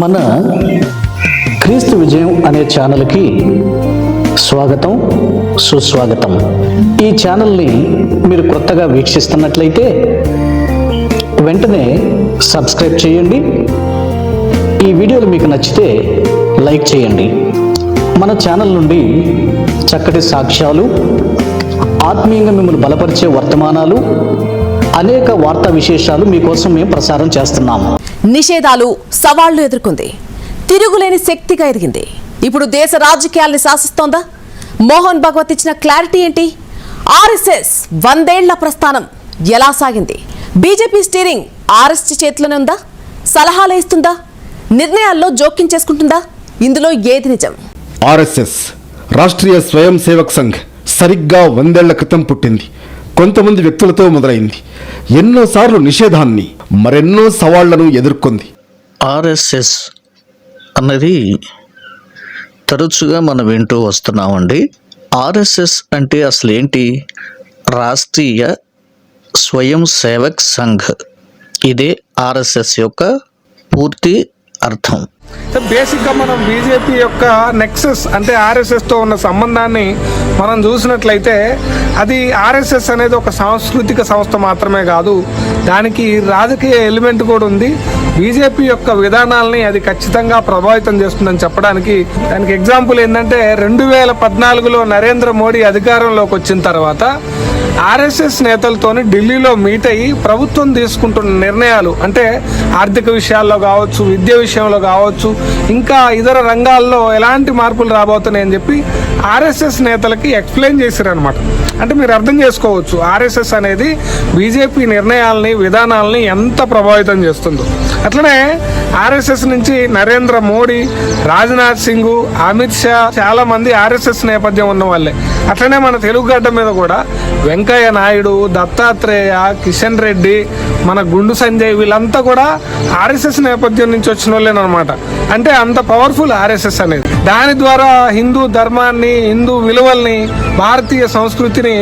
మన క్రీస్తు విజయం అనే ఛానల్కి స్వాగతం సుస్వాగతం. ఈ ఛానల్ని మీరు కొత్తగా వీక్షిస్తున్నట్లయితే వెంటనే సబ్స్క్రైబ్ చేయండి. ఈ వీడియోలు మీకు నచ్చితే లైక్ చేయండి. మన ఛానల్ నుండి చక్కటి సాక్ష్యాలు ఆత్మీయంగా మిమ్మల్ని బలపరిచే వర్తమానాలు అనేక వార్తా విశేషాలు మీకోసం మేము ప్రసారం చేస్తున్నాము నిషేధాలు సవాళ్ళు ఎదుర్కొంది. తిరుగులేని శక్తిగా ఎదిగింది. ఇప్పుడు దేశ రాజకీయాల్ని శాసిస్తోందా? మోహన్ భగవత్ ఇచ్చిన క్లారిటీ ఏంటి? ఆర్ఎస్ఎస్ వందేళ్ళ ప్రస్థానం ఎలా సాగింది? బీజేపీ స్టీరింగ్ ఆర్ఎస్ చేతిలోనే ఉందా? సలహాలు ఇస్తుందా? నిర్ణయాల్లో జోక్యం చేసుకుంటుందా? ఇందులో ఏది నిజం? ఆర్ఎస్ఎస్ రాష్ట్రీయ స్వయం సేవక్ సంఘ్ సరిగ్గా వందేళ్ళ క్రితం పుట్టింది. కొంతమంది వ్యక్తులతో మొదలైంది. ఎన్నోసార్లు నిషేధాన్ని మరెన్నో సవాళ్ళను ఎదుర్కొంది. ఆర్ఎస్ఎస్ అన్నది తరచుగా మనం వింటూ వస్తున్నామండి. ఆర్ఎస్ఎస్ అంటే అసలు ఏంటి రాష్ట్రీయ స్వయం సేవక్ సంఘ్. ఇదే ఆర్ఎస్ఎస్ యొక్క పూర్తి అర్థం. బేసిక్గా మనం బీజేపీ యొక్క నెక్సెస్ అంటే ఆర్ఎస్ఎస్తో ఉన్న సంబంధాన్ని మనం చూసినట్లయితే అది ఆర్ఎస్ఎస్ అనేది ఒక సాంస్కృతిక సంస్థ మాత్రమే కాదు. దానికి రాజకీయ ఎలిమెంట్ కూడా ఉంది. బీజేపీ యొక్క విధానాలని అది ఖచ్చితంగా ప్రభావితం చేస్తుందని చెప్పడానికి దానికి ఎగ్జాంపుల్ ఏంటంటే రెండు వేల పద్నాలుగులో నరేంద్ర మోడీ అధికారంలోకి వచ్చిన తర్వాత ఆర్ఎస్ఎస్ నేతలతోని ఢిల్లీలో మీట్ అయ్యి ప్రభుత్వం తీసుకుంటున్న నిర్ణయాలు అంటే ఆర్థిక విషయాల్లో కావచ్చు విద్య విషయంలో కావచ్చు ఇంకా ఇతర రంగాల్లో ఎలాంటి మార్పులు రాబోతున్నాయని చెప్పి ఆర్ఎస్ఎస్ నేతలకి ఎక్స్ప్లెయిన్ చేశారనమాట అంటే మీరు అర్థం చేసుకోవచ్చు. ఆర్ఎస్ఎస్ అనేది బీజేపీ నిర్ణయాలని విధానాలని ఎంత ప్రభావితం చేస్తుందో. అట్లనే ఆర్ఎస్ఎస్ నుంచి నరేంద్ర మోడీ రాజ్నాథ్ సింగ్ అమిత్ షా చాలా మంది ఆర్ఎస్ఎస్ నేపథ్యం ఉన్న వాళ్ళే అట్లనే మన తెలుగు గడ్డ మీద కూడా వెంకయ్య నాయుడు దత్తాత్రేయ కిషన్ రెడ్డి మన గుండు సంజయ్ వీళ్ళంతా కూడా ఆర్ఎస్ఎస్ నేపథ్యం నుంచి వచ్చిన వాళ్ళేనమాట అంటే అంత పవర్ఫుల్ ఆర్ఎస్ఎస్ అనేది. దాని ద్వారా హిందూ ధర్మాన్ని హిందూ విలువల్ని భారతీయ సంస్కృతిని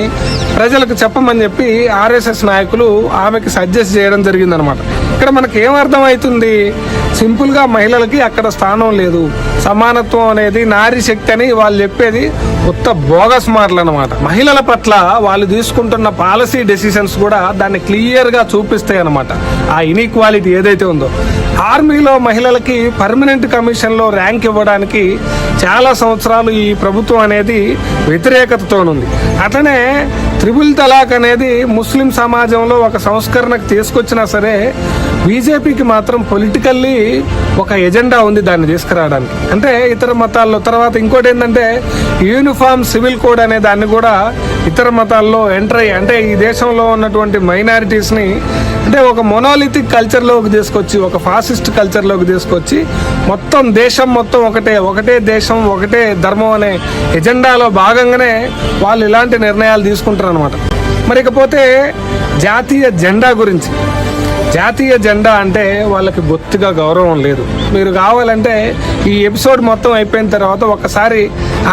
ప్రజలకు చెప్పమని చెప్పి ఆర్ఎస్ఎస్ నాయకులు ఆమెకి సజెస్ట్ చేయడం జరిగిందనమాట ఇక్కడ మనకి ఏం అర్థమవుతుంది సింపుల్గా మహిళలకి అక్కడ స్థానం లేదు. సమానత్వం అనేది నారీ శక్తి అని వాళ్ళు చెప్పేది కొత్త బోగస్ మాటలు అనమాట మహిళల పట్ల వాళ్ళు తీసుకుంటున్న పాలసీ డెసిషన్స్ కూడా దాన్ని క్లియర్గా చూపిస్తాయి అనమాట ఆ ఇన్ఈక్వాలిటీ ఏదైతే ఉందో. ఆర్మీలో మహిళలకి పర్మనెంట్ కమిషన్లో ర్యాంక్ ఇవ్వడానికి చాలా సంవత్సరాలు ఈ ప్రభుత్వం అనేది వ్యతిరేకతతోనుంది. అట్లనే త్రిబుల్ తలాక్ అనేది ముస్లిం సమాజంలో ఒక సంస్కరణకు తీసుకొచ్చినా సరే బీజేపీకి మాత్రం పొలిటికల్లీ ఒక ఎజెండా ఉంది దాన్ని తీసుకురావడానికి. అంటే ఇతర మతాల్లో తర్వాత ఇంకోటి ఏంటంటే యూనిఫామ్ సివిల్ కోడ్ అనే దాన్ని కూడా ఇతర మతాల్లో ఎంటర్ అయ్యి అంటే ఈ దేశంలో ఉన్నటువంటి మైనారిటీస్ని అంటే ఒక మొనోలిథిక్ కల్చర్లోకి తీసుకొచ్చి ఒక ఫాసిస్ట్ కల్చర్లోకి తీసుకొచ్చి మొత్తం దేశం మొత్తం ఒకటే ఒకటే దేశం ఒకటే ధర్మం అనే ఎజెండాలో భాగంగానే వాళ్ళు ఇలాంటి నిర్ణయాలు తీసుకుంటారు అనమాట మరి ఇకపోతే జాతీయ జెండా గురించి. జాతీయ జెండా అంటే వాళ్ళకి బొత్తిగా గౌరవం లేదు. మీరు కావాలంటే ఈ ఎపిసోడ్ మొత్తం అయిపోయిన తర్వాత ఒకసారి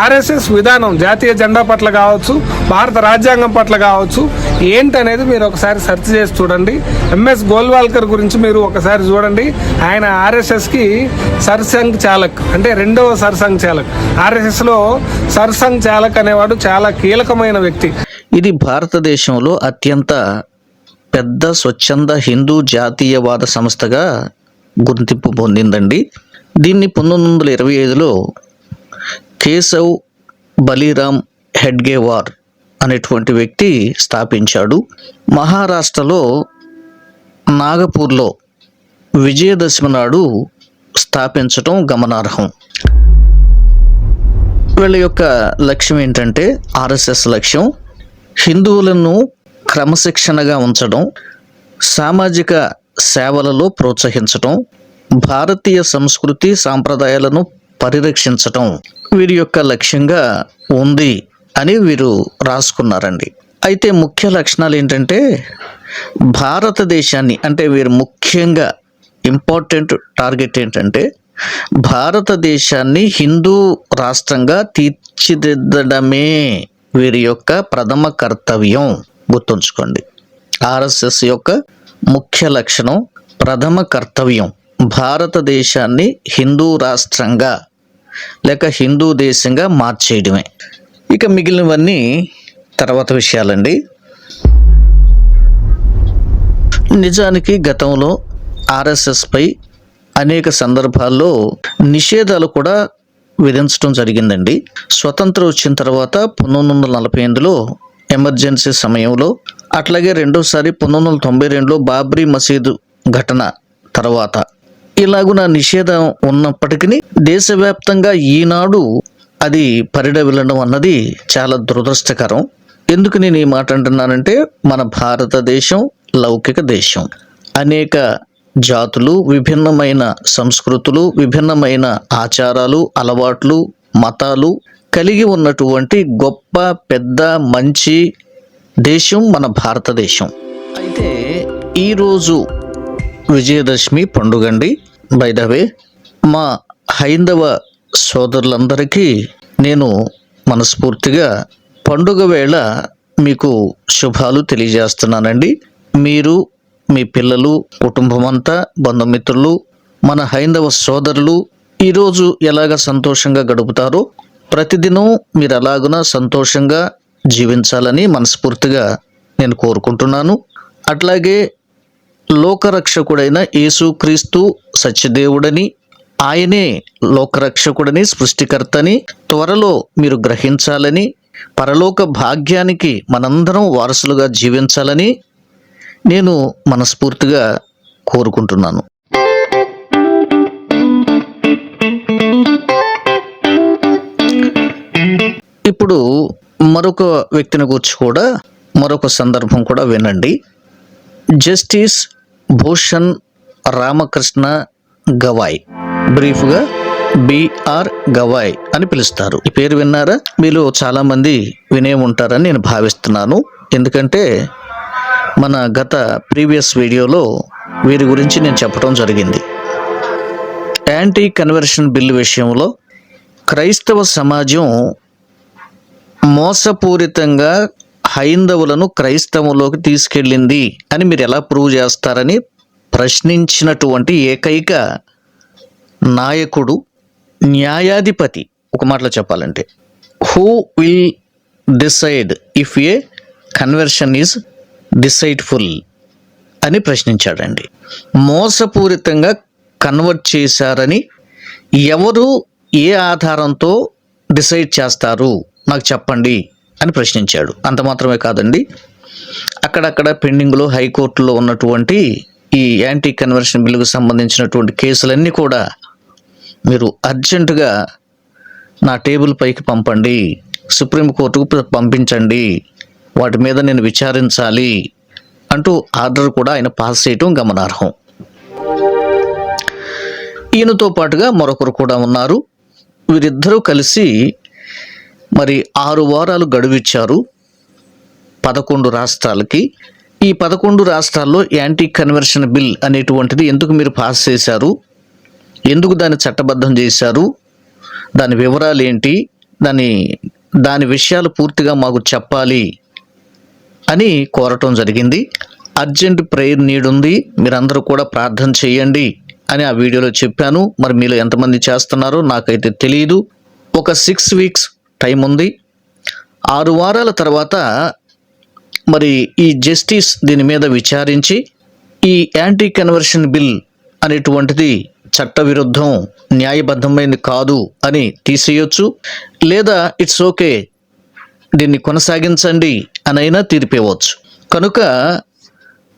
ఆర్ఎస్ఎస్ విధానం జాతీయ జెండా పట్ల కావచ్చు భారత రాజ్యాంగం పట్ల కావచ్చు ఏంటనేది మీరు ఒకసారి సెర్చ్ చేసి చూడండి. ఎంఎస్ గోల్వాల్కర్ గురించి మీరు ఒకసారి చూడండి. ఆయన ఆర్ఎస్ఎస్కి సర్సంఘ్ చాలక్ అంటే రెండవ సర్సంఘ్ చాలక్. ఆర్ఎస్ఎస్లో సర్సంఘ్ చాలక్ అనేవాడు చాలా కీలకమైన వ్యక్తి. ఇది భారతదేశంలో అత్యంత పెద్ద స్వచ్ఛంద హిందూ జాతీయవాద సంస్థగా గుర్తింపు పొందిందండి. దీన్ని పంతొమ్మిది వందల ఇరవై ఐదులో కేశవ్ బలీరామ్ హెడ్గేవార్ అనేటువంటి వ్యక్తి స్థాపించాడు. మహారాష్ట్రలో నాగపూర్లో విజయదశమి నాడు స్థాపించటం గమనార్హం. వీళ్ళ యొక్క లక్ష్యం ఏంటంటే ఆర్ఎస్ఎస్ లక్ష్యం. హిందువులను క్రమశిక్షణగా ఉంచడం సామాజిక సేవలలో ప్రోత్సహించటం భారతీయ సంస్కృతి సాంప్రదాయాలను పరిరక్షించటం వీరి యొక్క లక్ష్యంగా ఉంది అని వీరు రాసుకున్నారండి. అయితే ముఖ్య లక్షణాలు ఏంటంటే భారతదేశాన్ని అంటే వీరు ముఖ్యంగా ఇంపార్టెంట్ టార్గెట్ ఏంటంటే భారతదేశాన్ని హిందూ రాష్ట్రంగా తీర్చిదిద్దడమే వీరి యొక్క ప్రథమ కర్తవ్యం. గుర్తుంచుకోండి. ఆర్ఎస్ఎస్ యొక్క ముఖ్య లక్షణం ప్రథమ కర్తవ్యం భారతదేశాన్ని హిందూ రాష్ట్రంగా లేక హిందూ దేశంగా మార్చేయడమే. ఇక మిగిలినవన్నీ తర్వాత విషయాలండి. నిజానికి గతంలో ఆర్ఎస్ఎస్పై అనేక సందర్భాల్లో నిషేధాలు కూడా విధించడం జరిగిందండి. స్వతంత్రం వచ్చిన తర్వాత పంతొమ్మిది వందల నలభై ఎనిమిదిలో ఎమర్జెన్సీ సమయంలో అట్లాగే రెండోసారి పంతొమ్మిది వందల తొంభై రెండులో బాబ్రీ మసీదు ఘటన తర్వాత. ఇలాగున నిషేధం ఉన్నప్పటికీ దేశవ్యాప్తంగా ఈనాడు అది పరిడవిల్లడం అన్నది చాలా దురదృష్టకరం. ఎందుకు నేను ఈ మాట అంటున్నానంటే మన భారతదేశం లౌకిక దేశం. అనేక జాతులు విభిన్నమైన సంస్కృతులు విభిన్నమైన ఆచారాలు అలవాట్లు మతాలు కలిగి ఉన్నటువంటి గొప్ప పెద్ద మంచి దేశం మన భారతదేశం. అయితే ఈరోజు విజయదశమి పండుగండి బై ద వే మా హైందవ సోదరులందరికీ నేను మనస్ఫూర్తిగా పండుగ వేళ మీకు శుభాలు తెలియజేస్తున్నానండి. మీరు మీ పిల్లలు కుటుంబం అంతా బంధుమిత్రులు మన హైందవ సోదరులు ఈరోజు ఎలాగ సంతోషంగా గడుపుతారో ప్రతిదినం మీరు ఎలాగునా సంతోషంగా జీవించాలని మనస్ఫూర్తిగా నేను కోరుకుంటున్నాను. అట్లాగే లోకరక్షకుడైన యేసుక్రీస్తు సత్యదేవుడని ఆయనే లోకరక్షకుడని సృష్టికర్తని త్వరలో మీరు గ్రహించాలని పరలోక భాగ్యానికి మనందరం వారసులుగా జీవించాలని నేను మనస్ఫూర్తిగా కోరుకుంటున్నాను. ఇప్పుడు మరొక వ్యక్తిని గురించి కూడా మరొక సందర్భం కూడా వినండి. జస్టిస్ భూషణ్ రామకృష్ణ గవాయ్. బ్రీఫ్గా బిఆర్ గవాయ్ అని పిలుస్తారు. ఈ పేరు విన్నారా? మీలో చాలామంది వినే ఉంటారని నేను భావిస్తున్నాను. ఎందుకంటే మన గత ప్రీవియస్ వీడియోలో వీరి గురించి నేను చెప్పడం జరిగింది. యాంటీ కన్వర్షన్ బిల్లు విషయంలో క్రైస్తవ సమాజం మోసపూరితంగా హైందవులను క్రైస్తవంలోకి తీసుకెళ్ళింది అని మీరు ఎలా ప్రూవ్ చేస్తారని ప్రశ్నించినటువంటి ఏకైక నాయకుడు న్యాయాధిపతి ఒక మాటలో చెప్పాలంటే who will decide if a conversion is deceitful అని ప్రశ్నించాడండి. మోసపూరితంగా కన్వర్ట్ చేశారని ఎవరు ఏ ఆధారంతో డిసైడ్ చేస్తారు? నాకు చెప్పండి అని ప్రశ్నించాడు. అంత మాత్రమే కాదండి అక్కడక్కడ పెండింగ్లో హైకోర్టులో ఉన్నటువంటి ఈ యాంటీ కన్వర్షన్ బిల్లుకు సంబంధించినటువంటి కేసులన్నీ కూడా మీరు అర్జెంటుగా నా టేబుల్ పైకి పంపండి సుప్రీంకోర్టుకు పంపించండి వాటి మీద నేను విచారించాలి అంటూ ఆర్డర్ కూడా ఆయన పాస్ చేయటం గమనార్హం. ఈయనతో పాటుగా మరొకరు కూడా ఉన్నారు. వీరిద్దరూ కలిసి మరి ఆరు వారాలు గడువిచ్చారు పదకొండు రాష్ట్రాలకి. ఈ పదకొండు రాష్ట్రాల్లో యాంటీ కన్వర్షన్ బిల్ అనేటువంటిది ఎందుకు మీరు పాస్ చేశారు? ఎందుకు దాన్ని చట్టబద్ధం చేశారు? దాని వివరాలు ఏంటి దాని దాని విషయాలు పూర్తిగా మాకు చెప్పాలి అని కోరటం జరిగింది. అర్జెంట్ ప్రేయర్ నీడ్ ఉంది. మీరందరూ కూడా ప్రార్థన చేయండి అని ఆ వీడియోలో చెప్పాను. మరి మీలో ఎంతమంది చేస్తున్నారో నాకైతే తెలియదు ఒక సిక్స్ వీక్స్ టైం ఉంది. ఆరు వారాల తర్వాత మరి ఈ జస్టిస్ దీని మీద విచారించి ఈ యాంటీ కన్వర్షన్ బిల్ అనేటువంటిది చట్టవిరుద్ధం న్యాయబద్ధమైనది కాదు అని తీసేయొచ్చు. లేదా ఇట్స్ ఓకే దీన్ని కొనసాగించండి అనైనా తీర్పేవచ్చు. కనుక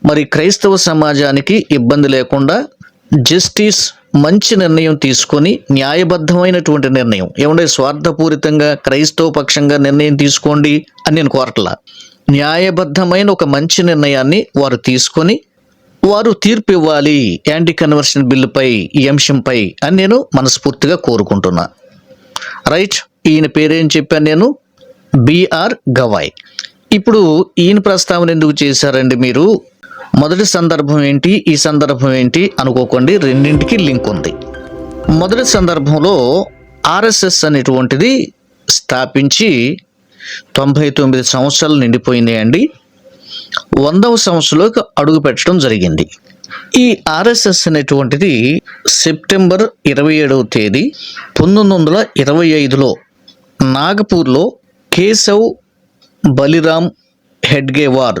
మరి క్రైస్తవ సమాజానికి ఇబ్బంది లేకుండా జస్టిస్ మంచి నిర్ణయం తీసుకొని న్యాయబద్ధమైనటువంటి నిర్ణయం. ఏమంటే స్వార్థపూరితంగా క్రైస్తవ పక్షంగా నిర్ణయం తీసుకోండి అని నేను కోరట్లా. న్యాయబద్ధమైన ఒక మంచి నిర్ణయాన్ని వారు తీసుకొని వారు తీర్పు ఇవ్వాలి యాంటీ కన్వర్షన్ బిల్లుపై ఈ అంశంపై అని నేను మనస్ఫూర్తిగా కోరుకుంటున్నా. రైట్ ఈయన పేరేం చెప్పాను నేను? బిఆర్ గవాయ్. ఇప్పుడు ఈయన ప్రస్తావన ఎందుకు చేశారండి మీరు? మొదటి సందర్భం ఏంటి? ఈ సందర్భం ఏంటి? అనుకోకండి రెండింటికి లింక్ ఉంది. మొదటి సందర్భంలో ఆర్ఎస్ఎస్ అనేటువంటిది స్థాపించి తొంభై తొమ్మిది సంవత్సరాలు నిండిపోయినాయండి. వందవ సంవత్సరంలోకి అడుగు పెట్టడం జరిగింది. ఈ ఆర్ఎస్ఎస్ అనేటువంటిది సెప్టెంబర్ ఇరవై ఏడవ తేదీ పంతొమ్మిది వందల ఇరవై ఐదులో నాగపూర్లో కేశవ్ బలిరామ్ హెడ్గేవార్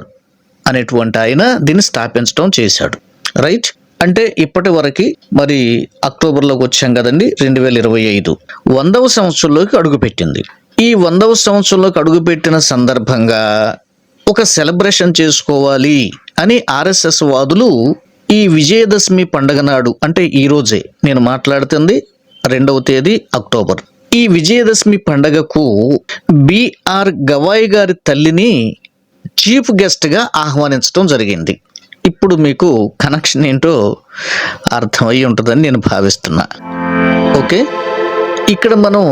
అనేటువంటి ఆయన దీన్ని స్థాపించడం చేశాడు. రైట్? అంటే ఇప్పటి వరకు మరి అక్టోబర్లోకి వచ్చాం కదండి రెండు వేల ఇరవై ఐదు. వందవ సంవత్సరంలోకి అడుగుపెట్టింది. ఈ వందవ సంవత్సరంలోకి అడుగుపెట్టిన సందర్భంగా ఒక సెలబ్రేషన్ చేసుకోవాలి అని ఆర్ఎస్ఎస్ వాదులు ఈ విజయదశమి పండగ నాడు అంటే ఈరోజే నేను మాట్లాడుతుంది రెండవ తేదీ అక్టోబర్. ఈ విజయదశమి పండగకు బిఆర్ గవాయ్ గారి తల్లిని చీఫ్ గెస్ట్గా ఆహ్వానించడం జరిగింది. ఇప్పుడు మీకు కనెక్షన్ ఏంటో అర్థమై ఉంటుందని నేను భావిస్తున్నా. ఓకే? ఇక్కడ మనం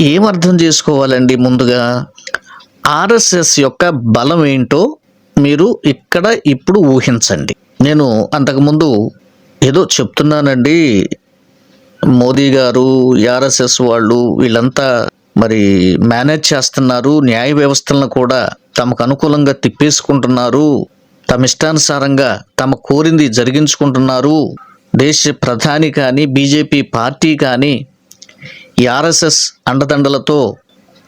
ఏం అర్థం చేసుకోవాలండి ముందుగా? ఆర్ఎస్ఎస్ యొక్క బలం ఏంటో మీరు ఇక్కడ ఇప్పుడు ఊహించండి. నేను అంతకుముందు ఏదో చెప్తున్నానండి. మోదీ గారు ఆర్ఎస్ఎస్ వాళ్ళు వీళ్ళంతా మరి మేనేజ్ చేస్తున్నారు న్యాయ వ్యవస్థలను కూడా తమకు అనుకూలంగా తిప్పేసుకుంటున్నారు తమ ఇష్టానుసారంగా తమ కోరింది జరిగించుకుంటున్నారు. దేశ ప్రధాని కానీ బీజేపీ పార్టీ కానీ ఈ ఆర్ఎస్ఎస్ అండదండలతో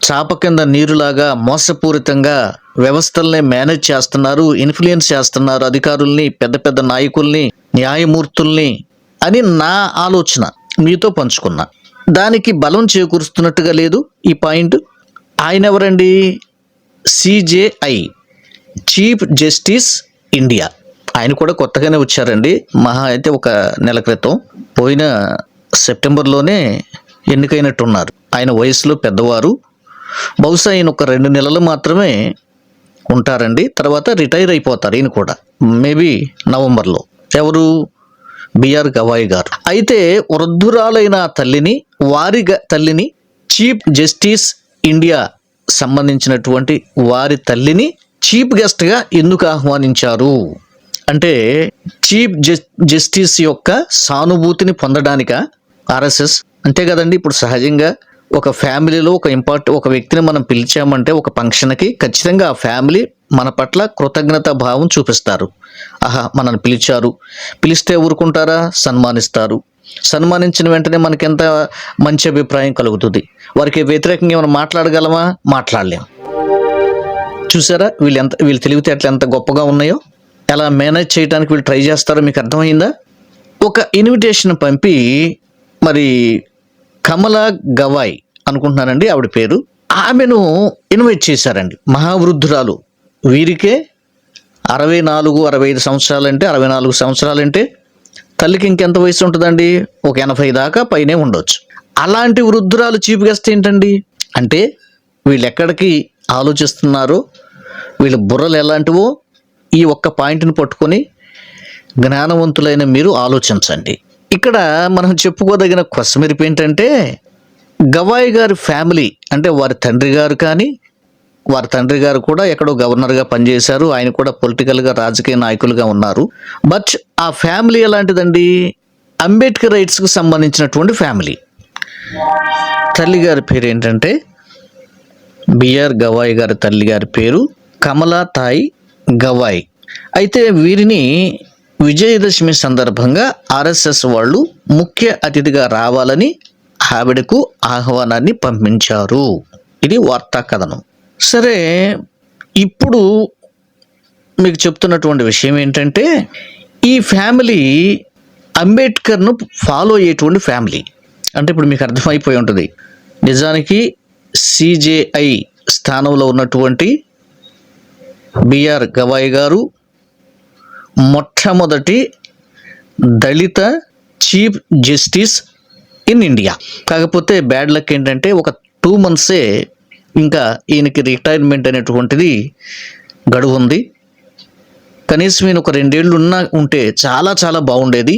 చాప కింద నీరులాగా మోసపూరితంగా వ్యవస్థల్ని మేనేజ్ చేస్తున్నారు ఇన్ఫ్లుయెన్స్ చేస్తున్నారు అధికారుల్ని పెద్ద పెద్ద నాయకుల్ని న్యాయమూర్తుల్ని అని నా ఆలోచన. మీతో పంచుకున్నా. దానికి బలం చేకూరుస్తున్నట్టుగా లేదు ఈ పాయింట్. ఆయన ఎవరండి సిజేఐ చీఫ్ జస్టిస్ ఇండియా. ఆయన కూడా కొత్తగానే వచ్చారండి. మహా అయితే ఒక నెల క్రితం. పోయిన సెప్టెంబర్లోనే ఎన్నికైనట్టున్నారు. ఆయన వయసులో పెద్దవారు. బహుశా ఆయన ఒక రెండు నెలలు మాత్రమే ఉంటారండి. తర్వాత రిటైర్ అయిపోతారు ఈయన కూడా. మేబీ నవంబర్లో. ఎవరు? బిఆర్ గవాయ్ గారు. అయితే వృద్ధురాలైన తల్లిని వారి గ- తల్లిని చీఫ్ జస్టిస్ ఇండియా సంబంధించినటువంటి వారి తల్లిని చీఫ్ గెస్ట్గా ఎందుకు ఆహ్వానించారు? అంటే చీఫ్ జస్టిస్ యొక్క సానుభూతిని పొందడానిక ఆర్ఎస్ఎస్? అంతే కదండి ఇప్పుడు సహజంగా ఒక ఫ్యామిలీలో ఒక ఇంపార్ట్ ఒక వ్యక్తిని మనం పిలిచామంటే ఒక ఫంక్షన్కి ఖచ్చితంగా ఆ ఫ్యామిలీ మన పట్ల కృతజ్ఞత భావం చూపిస్తారు. ఆహా మనల్ని పిలిచారు. పిలిస్తే ఊరుకుంటారా? సన్మానిస్తారు. సన్మానించిన వెంటనే మనకి ఎంత మంచి అభిప్రాయం కలుగుతుంది? వారికి వ్యతిరేకంగా ఏమైనా మాట్లాడగలమా? మాట్లాడలేం. చూసారా? వీళ్ళు ఎంత వీళ్ళు తెలివితేటలు ఎంత గొప్పగా ఉన్నాయో? ఎలా మేనేజ్ చేయడానికి వీళ్ళు ట్రై చేస్తారో మీకు అర్థమైందా? ఒక ఇన్విటేషన్ పంపి మరి కమల గవాయ్ అనుకుంటున్నానండి ఆవిడ పేరు. ఆమెను ఇన్వైట్ చేశారండి. మహావృద్ధురాలు. వీరికే అరవై నాలుగు అరవై ఐదు సంవత్సరాలంటే అరవై నాలుగు సంవత్సరాలంటే తల్లికి ఇంకెంత వయసు ఉంటుందండి? ఒక ఎనభై దాకా పైనే ఉండొచ్చు. అలాంటి వృద్ధురాలు చీఫ్ గెస్ట్ ఏంటండి? అంటే వీళ్ళు ఎక్కడికి ఆలోచిస్తున్నారో వీళ్ళ బుర్రలు ఎలాంటివో ఈ ఒక్క పాయింట్ని పట్టుకొని జ్ఞానవంతులైన మీరు ఆలోచించండి. ఇక్కడ మనం చెప్పుకోదగిన కొసమెరిపి ఏంటంటే గవాయి గారి ఫ్యామిలీ అంటే వారి తండ్రి గారు కానీ వారి తండ్రి గారు కూడా ఎక్కడో గవర్నర్గా పనిచేశారు. ఆయన కూడా పొలిటికల్గా రాజకీయ నాయకులుగా ఉన్నారు. బట్ ఆ ఫ్యామిలీ ఎలాంటిదండి? అంబేద్కర్ రైట్స్కు సంబంధించినటువంటి ఫ్యామిలీ తల్లి గారి పేరు ఏంటంటే బిఆర్ గవాయ్ గారి తల్లి గారి పేరు కమలా తాయి గవాయ్. అయితే వీరిని విజయదశమి సందర్భంగా ఆర్ఎస్ఎస్ వాళ్ళు ముఖ్య అతిథిగా రావాలని ఆవిడకు ఆహ్వానాన్ని పంపించారు. ఇది వార్తా కథనం. సరే ఇప్పుడు మీకు చెప్తున్నటువంటి విషయం ఏంటంటే ఈ ఫ్యామిలీ అంబేద్కర్ను ఫాలో అయ్యేటువంటి ఫ్యామిలీ. అంటే ఇప్పుడు మీకు అర్థమైపోయి ఉంటుంది. నిజానికి సిజేఐ స్థానంలో ఉన్నటువంటి బిఆర్ గవాయ్ గారు మొట్టమొదటి దళిత చీఫ్ జస్టిస్ ఇన్ ఇండియా. కాకపోతే బ్యాడ్ లక్ ఏంటంటే ఒక టూ మంత్సే ఇంకా ఈయనకి రిటైర్మెంట్ అనేటువంటిది గడువు ఉంది కనీసం ఈయన ఒక రెండేళ్ళు ఉన్నా ఉంటే చాలా చాలా బాగుండేది.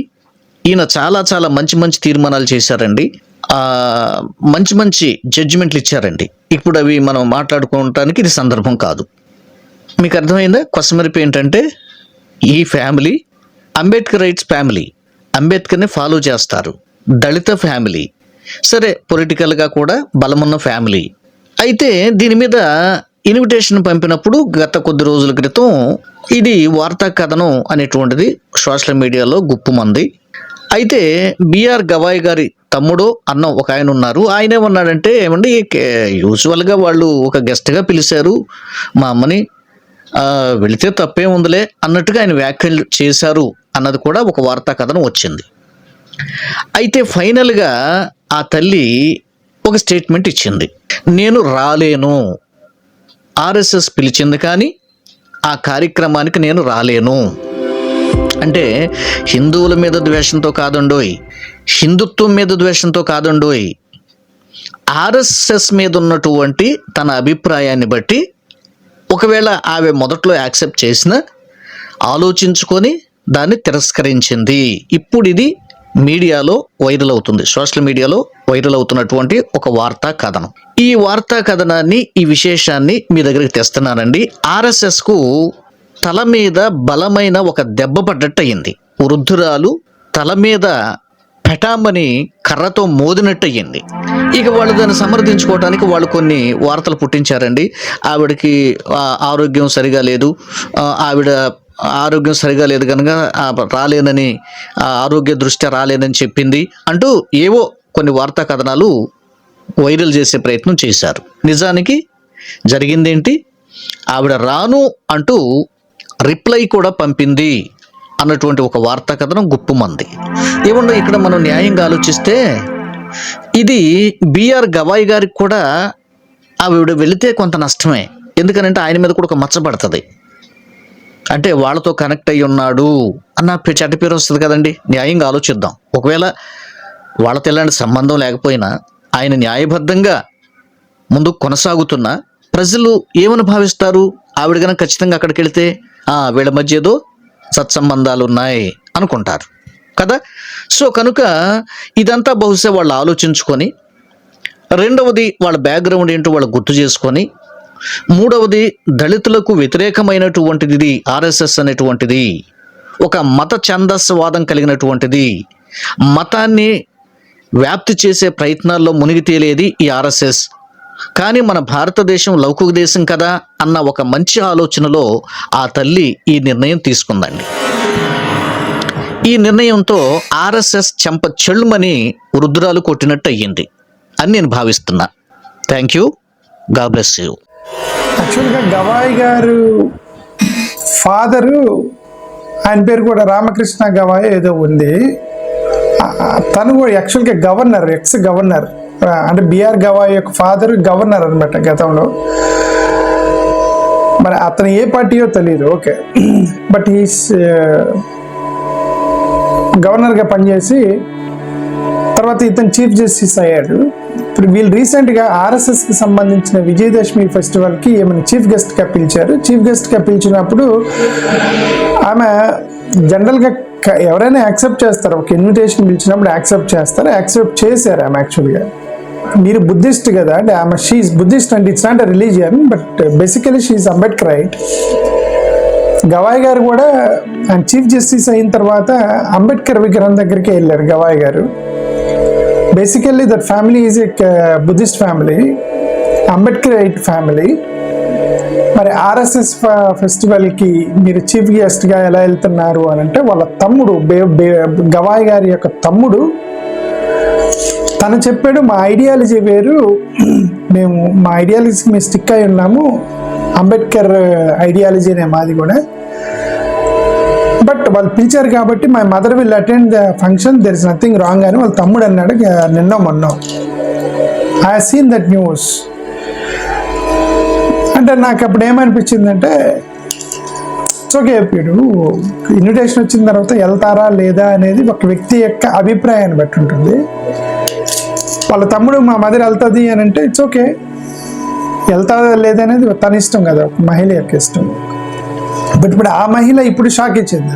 ఈయన చాలా చాలా మంచి మంచి తీర్మానాలు చేశారండి. మంచి మంచి జడ్జిమెంట్లు ఇచ్చారండి. ఇప్పుడు అవి మనం మాట్లాడుకోవటానికి ఇది సందర్భం కాదు. మీకు అర్థమైందా? కొసమెరిపి ఏంటంటే ఈ ఫ్యామిలీ అంబేద్కర్ రైట్స్ ఫ్యామిలీ అంబేద్కర్ని ఫాలో చేస్తారు. దళిత ఫ్యామిలీ సరే పొలిటికల్గా కూడా బలమున్న ఫ్యామిలీ అయితే దీని మీద ఇన్విటేషన్ పంపినప్పుడు గత కొద్ది రోజుల క్రితం ఇది వార్తా కథనం అనేటువంటిది సోషల్ మీడియాలో గుప్పుమంది. అయితే బిఆర్ గవాయ్ గారి తమ్ముడు అన్న ఒక ఆయన ఉన్నారు. ఆయన ఏమన్నాడంటే ఏమండి యూజువల్గా వాళ్ళు ఒక గెస్ట్గా పిలిచారు. మా అమ్మని వెళితే తప్పే ఉందిలే అన్నట్టుగా ఆయన వ్యాఖ్యలు చేశారు అన్నది కూడా ఒక వార్తా కథనం వచ్చింది. అయితే ఫైనల్గా ఆ తల్లి ఒక స్టేట్మెంట్ ఇచ్చింది. నేను రాలేను. ఆర్ఎస్ఎస్ పిలిచింది కానీ ఆ కార్యక్రమానికి నేను రాలేను. అంటే హిందువుల మీద ద్వేషంతో కాదండోయ్. హిందుత్వం మీద ద్వేషంతో కాదండోయ్. ఆర్ఎస్ఎస్ మీద ఉన్నటువంటి తన అభిప్రాయాన్ని బట్టి ఒకవేళ ఆమె మొదట్లో యాక్సెప్ట్ చేసిన ఆలోచించుకొని దాన్ని తిరస్కరించింది. ఇప్పుడు ఇది మీడియాలో వైరల్ అవుతుంది. సోషల్ మీడియాలో వైరల్ అవుతున్నటువంటి ఒక వార్తా కథనం. ఈ వార్తా కథనాన్ని ఈ విశేషాన్ని మీ దగ్గరికి తెస్తున్నానండి. ఆర్ఎస్ఎస్కు తల మీద బలమైన ఒక దెబ్బ పడ్డట్టు అయింది వృద్ధురాలు తల మీద పెటామని కర్రతో మోదినట్టు అయ్యింది ఇక వాళ్ళు దాన్ని సమర్థించుకోవడానికి వాళ్ళు కొన్ని వార్తలు పుట్టించారండి. ఆవిడకి ఆరోగ్యం సరిగా లేదు. ఆవిడ ఆరోగ్యం సరిగా లేదు కనుక రాలేనని ఆరోగ్య దృష్ట్యా రాలేనని చెప్పింది. అంటూ ఏవో కొన్ని వార్తా కథనాలు వైరల్ చేసే ప్రయత్నం చేశారు. నిజానికి జరిగిందేంటి? ఆవిడ రాను అంటూ రిప్లై కూడా పంపింది అన్నటువంటి ఒక వార్తా కథనం గుప్పుమంది. ఏమన్నా ఇక్కడ మనం న్యాయంగా ఆలోచిస్తే ఇది బిఆర్ గవాయ్ గారికి కూడా ఆవిడ వెళితే కొంత నష్టమే. ఎందుకనంటే ఆయన మీద కూడా ఒక మచ్చబడుతుంది అంటే వాళ్ళతో కనెక్ట్ అయి ఉన్నాడు అన్న పే- చెడ్డ పేరు వస్తుంది కదండి. న్యాయంగా ఆలోచిద్దాం. ఒకవేళ వాళ్ళతో ఇలాంటి సంబంధం లేకపోయినా ఆయన న్యాయబద్ధంగా ముందు కొనసాగుతున్న. ప్రజలు ఏమని భావిస్తారు? ఆవిడ కనుక ఖచ్చితంగా అక్కడికి వెళితే "ఆ, వీళ్ళ మధ్య ఏదో సత్సంబంధాలు ఉన్నాయి అనుకుంటారు. కదా? సో కనుక ఇదంతా బహుశా వాళ్ళు ఆలోచించుకొని రెండవది వాళ్ళ బ్యాక్గ్రౌండ్ ఏంటో వాళ్ళు గుర్తు చేసుకొని మూడవది దళితులకు వ్యతిరేకమైనటువంటిది ఆర్ఎస్ఎస్ అనేటువంటిది ఒక మత ఛందస్వాదం కలిగినటువంటిది మతాన్ని వ్యాప్తి చేసే ప్రయత్నాల్లో మునిగి తేలేది ఈ ఆర్ఎస్ఎస్. కానీ మన భారతదేశం లౌకిక దేశం కదా అన్న ఒక మంచి ఆలోచనలో ఆ తల్లి ఈ నిర్ణయం తీసుకుందండి. ఈ నిర్ణయంతో ఆర్ఎస్ఎస్ చెంప చెళ్ళుమని వృద్ధురాలు కొట్టినట్టు అయ్యింది అని నేను భావిస్తున్నా. Thank you God bless you actually Gavai గారు ఫాదరు ఆయన పేరు కూడా రామకృష్ణ గవాయ్ ఏదో ఉంది. తను కూడా యాక్చువల్గా గవర్నర్ ఎక్స్ గవర్నర్ అంటే బిఆర్ గవాయ్ యొక్క ఫాదర్ గవర్నర్ అనమాట గతంలో. మరి అతను ఏ పార్టీయో తెలియదు ఓకే. బట్ ఈస్ గవర్నర్గా పనిచేసి తర్వాత ఇతను చీఫ్ జస్టిస్ అయ్యాడు. ఇప్పుడు వీళ్ళు రీసెంట్గా ఆర్ఎస్ఎస్కి సంబంధించిన విజయదశమి ఫెస్టివల్కి ఏమైనా చీఫ్ గెస్ట్గా పిలిచారు. చీఫ్ గెస్ట్గా పిలిచినప్పుడు ఆమె జనరల్గా ఎవరైనా యాక్సెప్ట్ చేస్తారు. ఒక ఇన్విటేషన్ పిలిచినప్పుడు యాక్సెప్ట్ చేస్తారు. యాక్సెప్ట్ చేశారు ఆమె యాక్చువల్గా మీరు బుద్ధిస్ట్ కదా అంటే ఆమె she Buddhist and it's not religion but basically she Ambedkar right Gavai గారు కూడా ఆయన చీఫ్ జస్టిస్ అయిన తర్వాత అంబేద్కర్ విగ్రహం దగ్గరికి వెళ్ళారు గవాయ్ గారు. Basically that family is a Buddhist family Ambedkar right family మరి ఆర్ఎస్ఎస్ ఫెస్టివల్కి మీరు చీఫ్ గెస్ట్గా ఎలా వెళ్తున్నారు అని అంటే వాళ్ళ తమ్ముడు బే బే గవాయ్ గారి యొక్క తమ్ముడు తను చెప్పాడు మా ఐడియాలజీ వేరు మేము మా ఐడియాలజీకి మేము స్టిక్ అయి ఉన్నాము అంబేద్కర్ ఐడియాలజీనే మాది కూడా. బట్ వాళ్ళు పిలిచారు కాబట్టి my mother will attend the function there is nothing wrong అని వాళ్ళ తమ్ముడు అన్నాడు నిన్న మొన్న. ఐ సీన్ దట్ న్యూస్ అంటే నాకు అప్పుడు ఏమనిపించిందంటే ఓకే ఇప్పుడు ఇన్విటేషన్ వచ్చిన తర్వాత వెళ్తారా లేదా అనేది ఒక వ్యక్తి యొక్క అభిప్రాయాన్ని బట్టి ఉంటుంది. వాళ్ళ తమ్ముడు మా మదర్ వెళ్తుంది అని అంటే ఇట్స్ ఓకే వెళ్తాదా లేదనేది తన ఇష్టం కదా ఒక మహిళ యొక్క ఇష్టం. బట్ ఇప్పుడు ఆ మహిళ ఇప్పుడు షాక్ ఇచ్చింది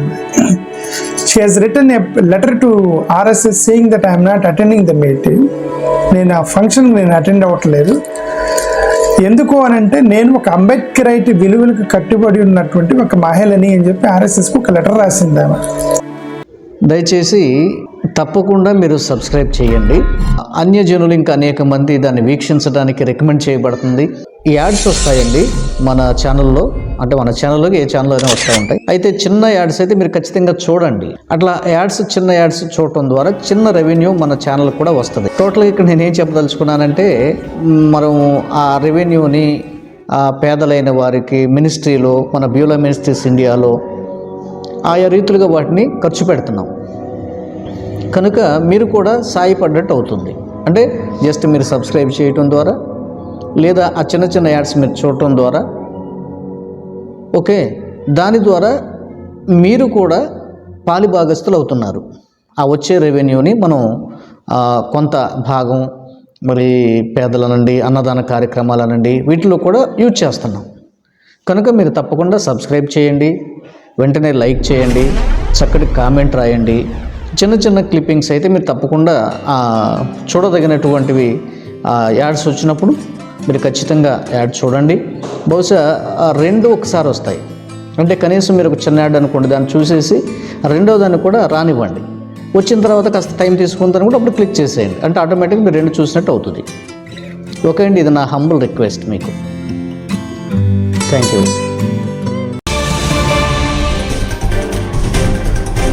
she has return a letter to RSS saying that I'm not attending the meeting నేను ఆ ఫంక్షన్ నేను అటెండ్ అవ్వట్లేదు. ఎందుకు అని అంటే నేను ఒక అంబేద్కరైట్ విలువలకు కట్టుబడి ఉన్నటువంటి ఒక మహిళని అని చెప్పి ఆర్ఎస్ఎస్కి ఒక లెటర్ రాసింది ఆమె. దయచేసి తప్పకుండా మీరు సబ్స్క్రైబ్ చేయండి. అన్యజనులు ఇంకా అనేక మంది దాన్ని వీక్షించడానికి రికమెండ్ చేయబడుతుంది. ఈ యాడ్స్ వస్తాయండి మన ఛానల్లో. అంటే మన ఛానల్లోకి ఏ ఛానల్ అయినా వస్తూ ఉంటాయి. అయితే చిన్న యాడ్స్ అయితే మీరు ఖచ్చితంగా చూడండి. అట్లా యాడ్స్ చిన్న యాడ్స్ చూడటం ద్వారా చిన్న రెవెన్యూ మన ఛానల్ కూడా వస్తుంది. టోటల్గా ఇక్కడ నేను ఏం చెప్పదలుచుకున్నానంటే మనం ఆ రెవెన్యూని ఆ పేదలైన వారికి మినిస్ట్రీలో మన బ్యూలా మినిస్ట్రీస్ ఇండియాలో ఆయా రీతులుగా వాటిని ఖర్చు పెడుతున్నాం. కనుక మీరు కూడా సాయపడ్డట్టు అవుతుంది. అంటే జస్ట్ మీరు సబ్స్క్రైబ్ చేయటం ద్వారా లేదా ఆ చిన్న చిన్న యాడ్స్ మీరు చూడటం ద్వారా ఓకే? దాని ద్వారా మీరు కూడా పాలిభాగస్తులు అవుతున్నారు ఆ వచ్చే రెవెన్యూని మనం కొంత భాగం మరి పేదల నుండి అన్నదాన కార్యక్రమాల నుండి వీటిలో కూడా యూజ్ చేస్తున్నాం. కనుక మీరు తప్పకుండా సబ్స్క్రైబ్ చేయండి వెంటనే లైక్ చేయండి చక్కటి కామెంట్ రాయండి. చిన్న చిన్న క్లిప్పింగ్స్ అయితే మీరు తప్పకుండా చూడదగినటువంటివి యాడ్స్ వచ్చినప్పుడు మీరు ఖచ్చితంగా యాడ్ చూడండి. బహుశా రెండు ఒకసారి వస్తాయి. అంటే కనీసం మీరు ఒక చిన్న యాడ్ అనుకోండి దాన్ని చూసేసి రెండో దాన్ని కూడా రానివ్వండి. వచ్చిన తర్వాత కాస్త టైం తీసుకుంటాను కూడా అప్పుడు క్లిక్ చేసేయండి. అంటే ఆటోమేటిక్గా మీరు రెండు చూసినట్టు అవుతుంది. ఓకే అండి ఇది నా హంబుల్ రిక్వెస్ట్ మీకు. Thank you.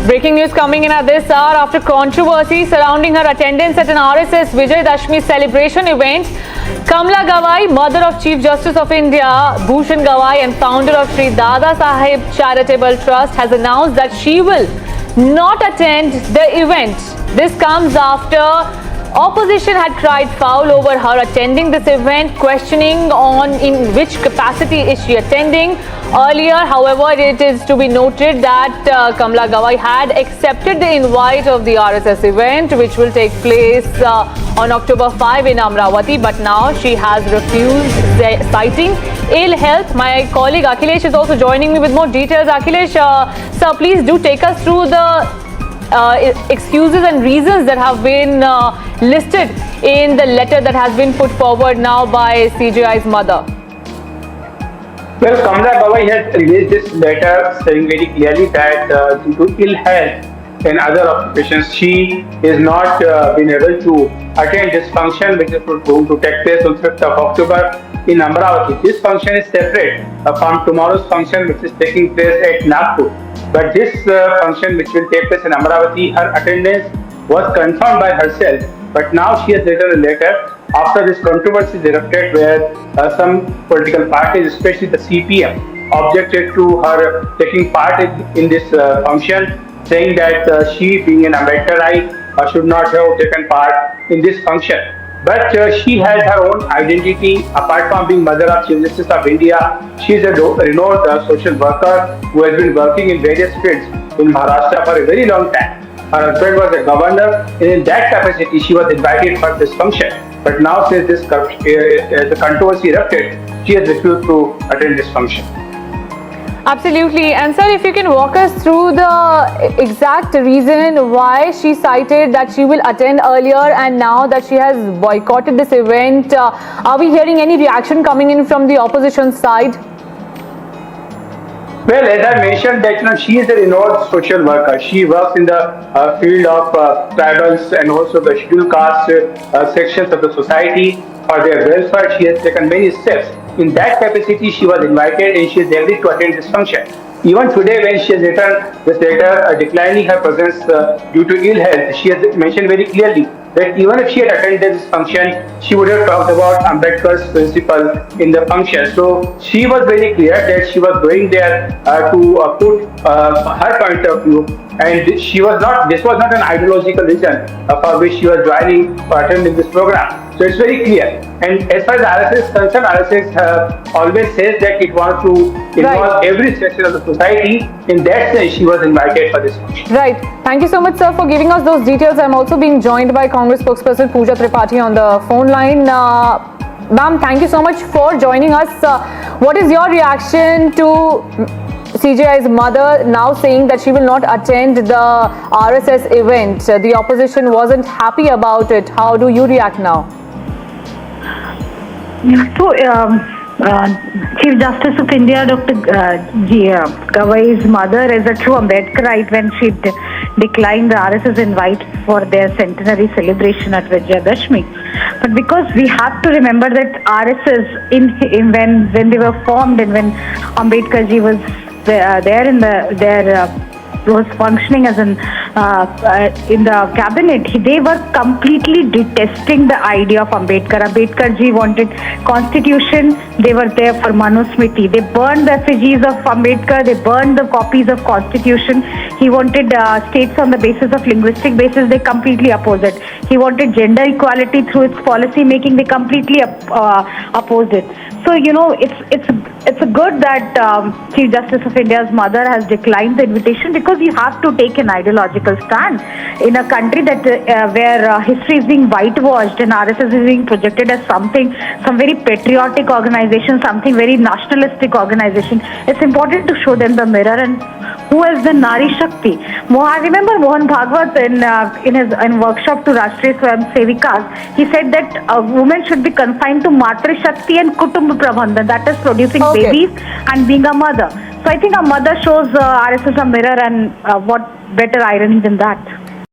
Breaking news coming in at this hour after controversy surrounding her attendance at an RSS Vijay Dashmi celebration event. Kamla Gawai, mother of Chief Justice of India Bhushan Gawai and founder of Sri Dada Sahib Charitable Trust, has announced that she will not attend the event. This comes after Opposition had cried foul over her attending this event, questioning on in which capacity is she attending. Earlier, however, it is to be noted that uh, Kamla Gawai had accepted the invite of the RSS event, which will take place uh, on October 5 in Amravati, but now she has refused, ci- citing ill health. My colleague Akhilesh is also joining me with more details. Akhilesh, uh, sir, please do take us through the uh, excuses and reasons that have been uh, listed in the letter that has been put forward now by CGI's mother. Well, Kamala Gawai has released this letter saying very clearly that uh, due to ill health and other occupations, she is not uh, been able to attend this function which is going to take place on 5th of October in Amravati. This function is separate uh, from tomorrow's function which is taking place at Nagpur. But this uh, function which will take place in Amravati, her attendance was confirmed by herself. But now she has written a letter after this controversy erupted where uh, some political parties, especially the CPM, objected to her taking part in, in this uh, function, saying that uh, she, being an Ambedkarite, uh, should not have taken part in this function. But uh, she has her own identity. Apart from being mother of Chief Justice of India, she is a renowned uh, social worker who has been working in various fields in Maharashtra for a very long time. Her husband was a governor, and in that capacity, she was invited for this function. But now, since this uh, uh, the controversy erupted, she has refused to attend this function. Absolutely. And sir, if you can walk us through the exact reason why she cited that she will attend earlier and now that she has boycotted this event, uh, are we hearing any reaction coming in from the opposition side? Well, as I mentioned that you know she is a renowned social worker. She works in the uh, field of uh, tribals and also the scheduled caste uh, sections of the society for their welfare. She has taken many steps. In that capacity, she was invited and she is ready to attend this function. Even today, when she has written this letter uh, declining her presence uh, due to ill health, she has mentioned very clearly that even if she had attended this function, she would have talked about Ambedkar's principle in the function. So she was very clear that she was going there uh, to uh, put uh, her point of view, and she was not. This was not an ideological reason uh, for which she was joining or attending this program. So it's very clear. And as far as RSS is concerned, RSS uh, always says that it wants to involve Right. every section of the society. In that sense, she was invited for this. Right. Thank you so much, sir, for giving us those details. I'm also being joined by Congress spokesperson Pooja Tripathi on the phone line. Uh, Ma'am, thank you so much for joining us. Uh, what is your reaction to CJI's mother now saying that she will not attend the RSS event? Uh, the opposition wasn't happy about it. How do you react now? So, um, uh, Chief Justice of India, Dr. Uh, G. Uh, Gawai's mother is a true Ambedkarite when she de- declined the RSS invite for their centenary celebration at Vijayadashmi. But because we have to remember that RSS, in, in when when they were formed and when Ambedkar ji was there, uh, there in the their uh, was functioning as an uh, uh, in the cabinet, they were completely detesting the idea of Ambedkar. Ambedkar ji wanted constitution. They were there for Manusmriti. They burned the effigies of Ambedkar. They burned the copies of constitution. He wanted uh, states on the basis of linguistic basis. They completely opposed it. He wanted gender equality through its policy making. They completely op- uh, opposed it. So you know, it's it's it's good that um, Chief Justice of India's mother has declined the invitation because you have to take an ideological stand in a country that uh, where uh, history is being whitewashed and RSS is being projected as something, some very patriotic organization, something very nationalistic organization. It's important to show them the mirror and who is the Nari Shakti. I remember Mohan Bhagwat in uh, in his in workshop to Rashtriya Swayam Sevikas, he said that a woman should be confined to Matri Shakti and Kutumb Prabandhan, that is producing Okay. babies and being a mother. So I think a mother shows uh, RSS a mirror and uh, what better irony than that.